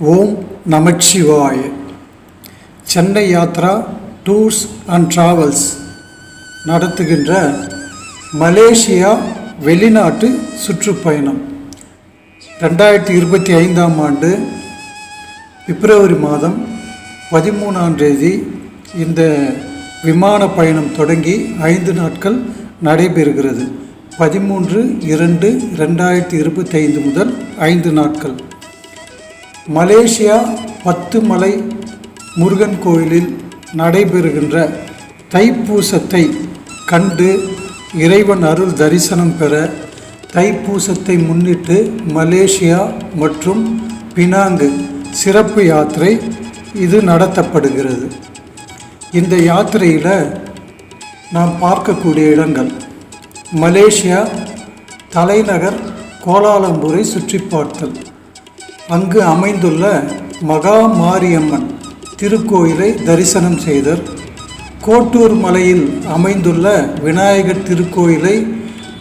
Om Namashivay. Chennai Yatra tours and travels நடத்துகின்ற Malaysia வெளிநாட்டு சுற்றுப்பயணம். ரெண்டாயிரத்தி இருபத்தி ஐந்தாம் ஆண்டு பிப்ரவரி மாதம் பதிமூணாம் தேதி இந்த விமான பயணம் தொடங்கி ஐந்து நாட்கள் நடைபெறுகிறது. பதிமூன்று இரண்டு ரெண்டாயிரத்தி இருபத்தி ஐந்து முதல் ஐந்து நாட்கள். மலேசியா பத்து மலை முருகன் கோயிலில் நடைபெறுகின்ற தைப்பூசத்தை கண்டு இறைவன் அருள் தரிசனம் பெற தைப்பூசத்தை முன்னிட்டு மலேசியா மற்றும் பினாங்கு சிறப்பு யாத்திரை இது நடத்தப்படுகிறது. இந்த யாத்திரையில் நாம் பார்க்கக்கூடிய இடங்கள் மலேசியா தலைநகர் கோலாலம்பூரை சுற்றி பார்த்தல். அங்கு அமைந்துள்ள மகா மாரியம்மன் திருக்கோயிலை தரிசனம் செய்தல் கோட்டூர் மலையில் அமைந்துள்ள விநாயகர் திருக்கோயிலை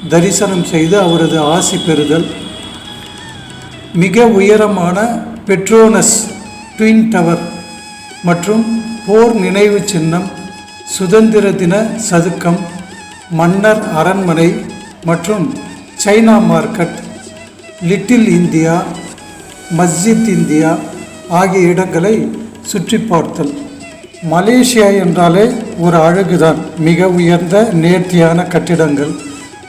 தரிசனம் செய்து அவரது ஆசி பெறுதல். மிக உயரமான பெட்ரோனஸ் ட்வின் டவர் மற்றும் போர் நினைவு சின்னம் சுதந்திர தின சதுக்கம் மன்னர் அரண்மனை மற்றும் China market little India Masjid India ஆகிய இடங்களை சுற்றி பார்த்தல். மலேசியா என்றாலே ஒரு அழகுதான் மிக உயர்ந்த நேர்த்தியான கட்டிடங்கள்.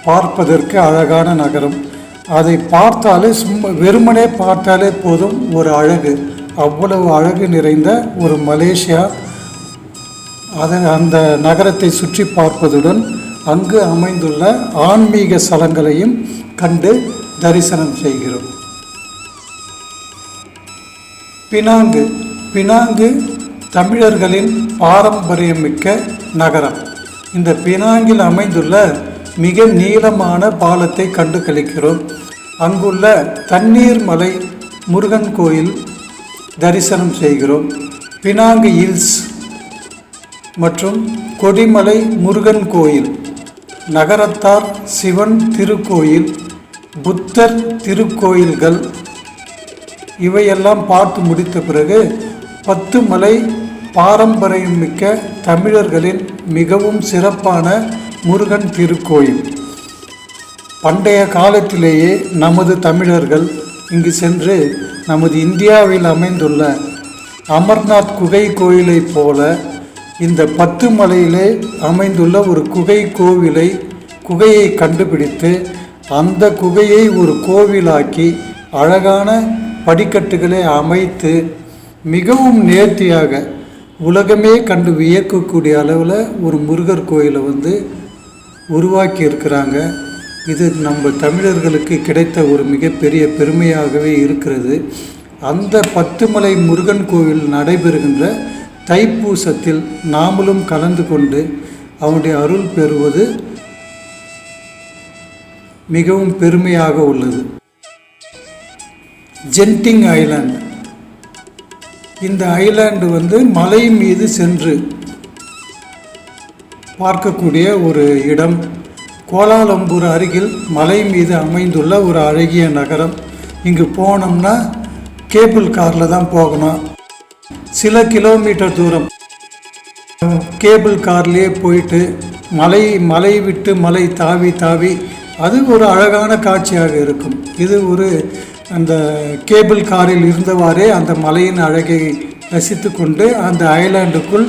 பார்ப்பதற்கு அழகான நகரம். அதை பார்த்தாலே சும்மா வெறுமனே பார்த்தாலே போதும் ஒரு அழகு. அவ்வளவு அழகு நிறைந்த ஒரு மலேசியா. அதை அந்த நகரத்தை சுற்றி பார்ப்பதுடன் அங்கு அமைந்துள்ள ஆன்மீக ஸ்தலங்களையும் கண்டு தரிசனம் செய்கிறோம். பினாங்கு பினாங்கு தமிழர்களின் பாரம்பரியமிக்க நகரம். இந்த பினாங்கில் அமைந்துள்ள மிக நீளமான பாலத்தை கண்டு கழிக்கிறோம் அங்குள்ள தண்ணீர் மலை முருகன் கோயில் தரிசனம் செய்கிறோம். பினாங்கு ஹில்ஸ் மற்றும் கொடிமலை முருகன் கோயில் நகரத்தார் சிவன் திருக்கோயில் புத்தர் திருக்கோயில்கள் இவையெல்லாம் பார்த்து முடித்த பிறகு பத்து மலை பாரம்பரியமிக்க தமிழர்களின் மிகவும் சிறப்பான முருகன் திருக்கோயில். பண்டைய காலத்திலேயே நமது தமிழர்கள் இங்கு சென்று நமது இந்தியாவில் அமைந்துள்ள அமர்நாத் குகை கோயிலைப் போல இந்த பத்து மலையிலே அமைந்துள்ள ஒரு குகை கோவிலை குகையை கண்டுபிடித்து அந்த குகையை ஒரு கோவிலாக்கி அழகான படிக்கட்டுகளை அமைத்து மிகவும் நேர்த்தியாக உலகமே கண்டு வியக்கக்கூடிய அளவில் ஒரு முருகர் கோயிலை வந்து உருவாக்கி இருக்கிறாங்க இது நம்ம தமிழர்களுக்கு கிடைத்த ஒரு மிகப்பெரிய பெருமையாகவே இருக்கிறது. அந்த பத்துமலை முருகன் கோவில் நடைபெறுகின்ற தைப்பூசத்தில் நாமளும் கலந்து கொண்டு அவனுடைய அருள் பெறுவது மிகவும் பெருமையாக உள்ளது. Genting island. இந்த ஐலாண்டு வந்து மலை மீது சென்று பார்க்கக்கூடிய ஒரு இடம். கோலாலம்பூர் அருகில் மலை மீது அமைந்துள்ள ஒரு அழகிய நகரம். இங்கு போனோம்னா கேபிள் காரில் தான் போகணும். சில கிலோமீட்டர் தூரம். கேபிள் கார்லேயே போயிட்டு மலை மலை விட்டு மலை தாவி தாவி அது ஒரு அழகான காட்சியாக இருக்கும். இது ஒரு அந்த கேபிள் காரில் இருந்தவாறே அந்த மலையின் அழகை ரசித்து கொண்டு அந்த ஐலாண்டுக்குள்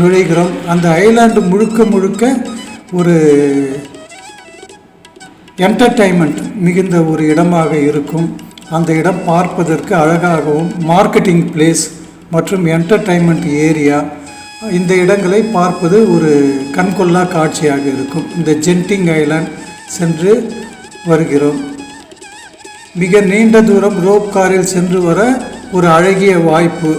நுழைகிறோம். அந்த ஐலாண்டு முழுக்க முழுக்க ஒரு என்டர்டைன்மெண்ட் மிகுந்த ஒரு இடமாக இருக்கும். அந்த இடம் பார்ப்பதற்கு அழகாகவும் மார்க்கெட்டிங் பிளேஸ் மற்றும் என்டர்டைன்மெண்ட் ஏரியா இந்த இடங்களை பார்ப்பது ஒரு கண்கொள்ளா காட்சியாக இருக்கும். இந்த ஜென்டிங் ஐலாண்ட் சென்று வருகிறோம். மிக நீண்ட தூரம் ரோப் காரில் சென்று வர ஒரு அழகிய வாய்ப்பு.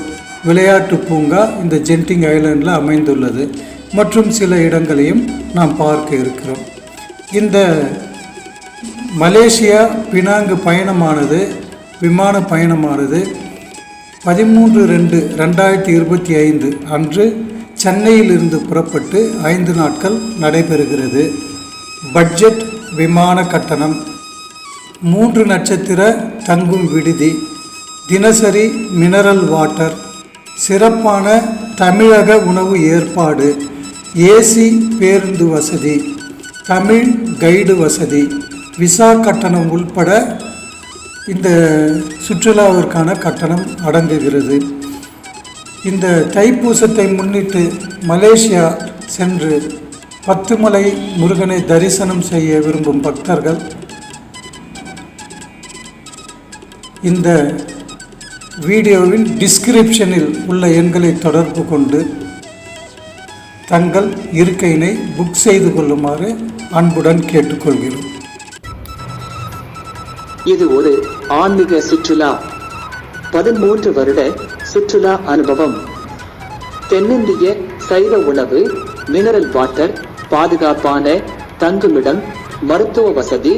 விளையாட்டு பூங்கா இந்த ஜென்டிங் ஐலாண்டில் அமைந்துள்ளது. மற்றும் சில இடங்களையும் நாம் பார்க்க இருக்கிறோம். இந்த மலேசியா பினாங்கு பயணமானது விமான பயணமானது பதிமூன்று ரெண்டு ரெண்டாயிரத்தி இருபத்தி ஐந்து அன்று சென்னையிலிருந்து புறப்பட்டு ஐந்து நாட்கள் நடைபெறுகிறது. பட்ஜெட் விமான கட்டணம் மூன்று நட்சத்திர தங்கும் விடுதி. தினசரி மினரல் வாட்டர் சிறப்பான தமிழக உணவு ஏற்பாடு. ஏசி பேருந்து வசதி. தமிழ் கைடு வசதி. விசா கட்டணம் உள்பட இந்த சுற்றுலாவிற்கான கட்டணம் அடங்குகிறது. இந்த தைப்பூசத்தை முன்னிட்டு மலேசியா சென்று பத்துமலை முருகனை தரிசனம் செய்ய விரும்பும் பக்தர்கள் இந்த வீடியோவின் டிஸ்கிரிப்ஷனில் உள்ள எண்களை தொடர்பு கொண்டு தங்கள் இருக்கையினை புக் செய்து கொள்ளுமாறு அன்புடன் கேட்டுக்கொள்கிறோம். இது ஒரு ஆன்மீக சுற்றுலா. பதிமூன்று வருட சுற்றுலா அனுபவம். தென்னிந்திய சைவ உணவு மினரல் வாட்டர் பாதுகாப்பான தங்குமிடம் மருத்துவ வசதி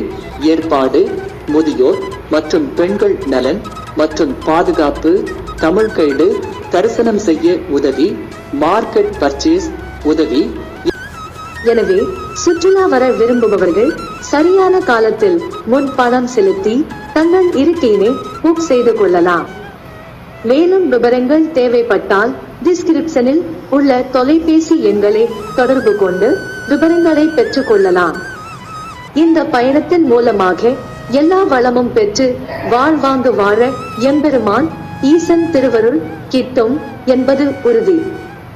ஏற்பாடு முதியோர் மற்றும் பெண்கள் நலன் மற்றும் பாதுகாப்பு தமிழ் கைடு தரிசனம் செய்ய உதவி மார்க்கெட் பர்ச்சேஸ் உதவி. எனவே சுற்றுலா வர விரும்புபவர்கள் சரியான காலத்தில் முன் பணம் செலுத்தி தங்கள் இருக்கையினை புக் செய்து கொள்ளலாம். மேலும் விவரங்கள் தேவைப்பட்டால் டிஸ்கிரிப்ஷனில் உள்ள தொலைபேசி எண்களை தொடர்பு கொண்டு விவரங்களை பெற்றுக் கொள்ளலாம். இந்த பயணத்தின் மூலமாக எல்லா வளமும் பெற்று வாழ்வாங்கு வாழ எம்பெருமான் ஈசன் திருவருள் கிட்டும் என்பது உறுதி.